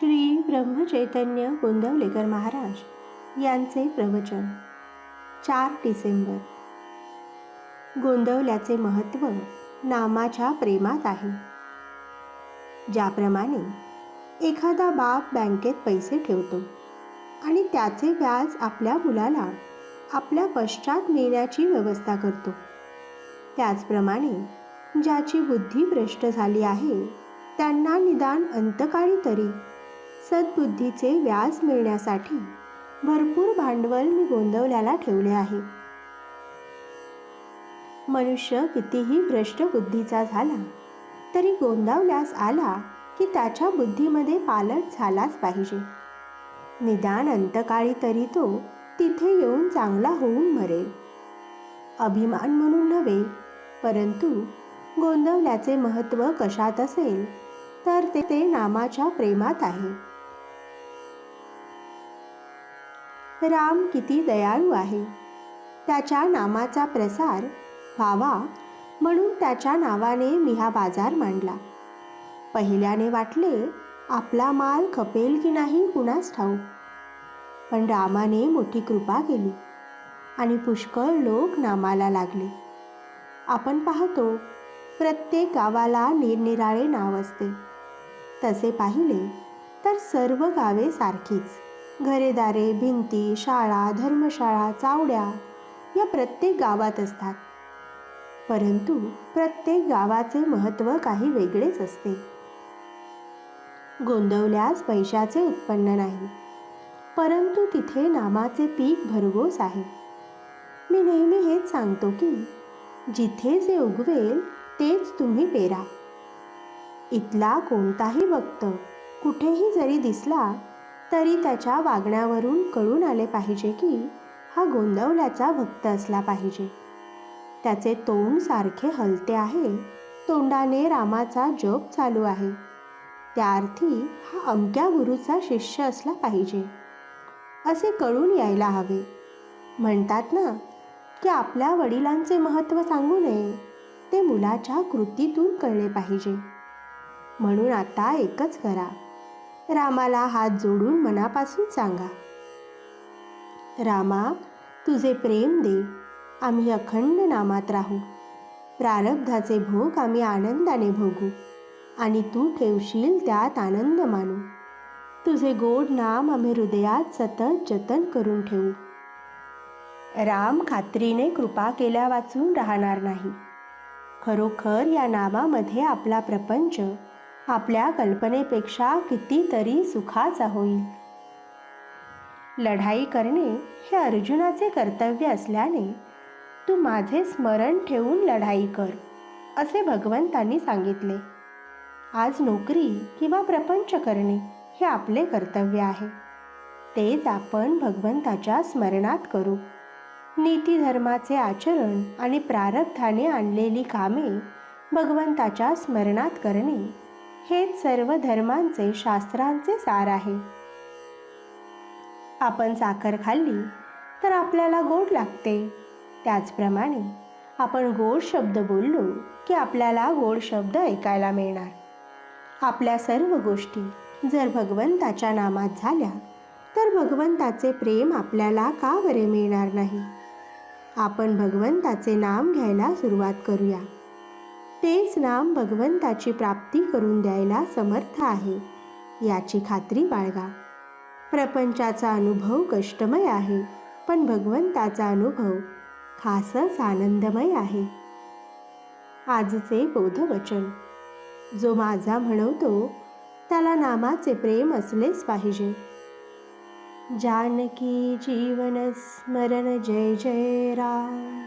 श्री ब्रह्मचैतन्य गोंदवलेकर महाराज यांचे प्रवचन. चार डिसेंबर. गोंदवल्याचे महत्त्व नामाच्या प्रेमात आहे. ज्याप्रमाणे एखादा बाप बँकेत पैसे ठेवतो आणि त्याचे व्याज आपल्या मुलाला आपल्या पश्चात मिळण्याची व्यवस्था करतो. त्याचप्रमाणे ज्याची बुद्धी भ्रष्ट झाली आहे त्यांना निदान अंतकाळी तरी सद्बुद्धीचे व्याज मिळण्यासाठी भरपूर भांडवल मी गोंदवल्याला ठेवले आहे. मनुष्य कितीही भ्रष्ट बुद्धीचा झाला तरी गोंदावल्यास आला की त्याच्या बुद्धीमध्ये पालट झालाच पाहिजे. निदान अंतकाळी तरी तो तिथे येऊन चांगला होऊन मरेल. अभिमान म्हणून नव्हे परंतु गोंदवल्याचे महत्त्व कशात असेल तर ते ते नामाच्या प्रेमात आहे. राम किती दयाळू आहे. त्याच्या नामाचा प्रसार व्हावा म्हणून त्याच्या नावाने मी हा बाजार मांडला. पहिल्याने वाटले आपला माल खपेल की नाही कुणास ठाऊक. पण रामाने मोठी कृपा केली आणि पुष्कळ लोक नामाला लागले. आपण पाहतो प्रत्येक गावाला निरनिराळे नाव असते. तसे पाहिले तर सर्व गावे सारखीच. घरेदारे भिंती शाळा धर्मशाळा चावड्या या प्रत्येक गावात असतात. परंतु प्रत्येक गावाचे महत्त्व काही वेगळेच असते. गोंदवल्यास पैशाचे उत्पन्न नाही. परंतु तिथे नामाचे पीक भरघोस आहे. मी नेहमी हेच सांगतो की जिथे जे उगवेल तेच तुम्ही पेरा. इथला कोणताही भक्त कुठेही जरी दिसला तरी त्याच्या वागण्यावरून कळून आले पाहिजे की हा गोंदवल्याचा भक्त असला पाहिजे. त्याचे तोंड सारखे हलते आहे तोंडाने रामाचा जप चालू आहे. त्या अर्थी हा अमक्या गुरुचा शिष्य असला पाहिजे. असे कळून यायला हवे. म्हणतात ना की आपल्या वडिलांचे महत्त्व सांगू नये ते मुलाच्या कृतीतून कळले पाहिजे. म्हणून आता एकच करा. रामाला हात जोडून मनापासून सांगा रामा तुझे प्रेम दे. आम्ही अखंड नामात राहू. प्रारब्धाचे भोग आम्ही आनंदाने भोगू. आणि तू ठेवशील त्यात आनंद मानू. तुझे गोड नाम आम्ही हृदयात सतत जतन करून ठेवू. राम खात्रीने कृपा केल्या वाचून राहणार नाही. खरोखर या नामामध्ये आपला प्रपंच आपल्या कल्पनेपेक्षा कितीतरी सुखाचा होईल. लढाई करणे हे अर्जुनाचे कर्तव्य असल्याने तू माझे स्मरण ठेवून लढाई कर असे भगवंतांनी सांगितले. आज नोकरी किंवा प्रपंच करणे हे आपले कर्तव्य आहे. तेच आपण भगवंताच्या स्मरणात करू. नीतीधर्माचे आचरण आणि प्रारब्धाने आणलेली कामे भगवंताच्या स्मरणात करणे हेच सर्व धर्मांचे शास्त्रांचे सार आहे. आपण साखर खाल्ली तर आपल्याला गोड लागते. त्याचप्रमाणे आपण गोड शब्द बोललो की आपल्याला गोड शब्द ऐकायला मिळणार. आपल्या सर्व गोष्टी जर भगवंताच्या नामात झाल्या तर भगवंताचे प्रेम आपल्याला का बरे मिळणार नाही? आपण भगवंताचे नाम घ्यायला सुरुवात करूया. तेच नाम भगवंताची प्राप्ती करून द्यायला समर्थ आहे. याची खात्री बाळगा. प्रपंचाचा अनुभव कष्टमय आहे पण भगवंताचा अनुभव खासच आनंदमय आहे. आजचे बोधवचन. जो माझा म्हणवतो त्याला नामाचे प्रेम असलेच पाहिजे. जानकी जीवन स्मरण जय जय राम.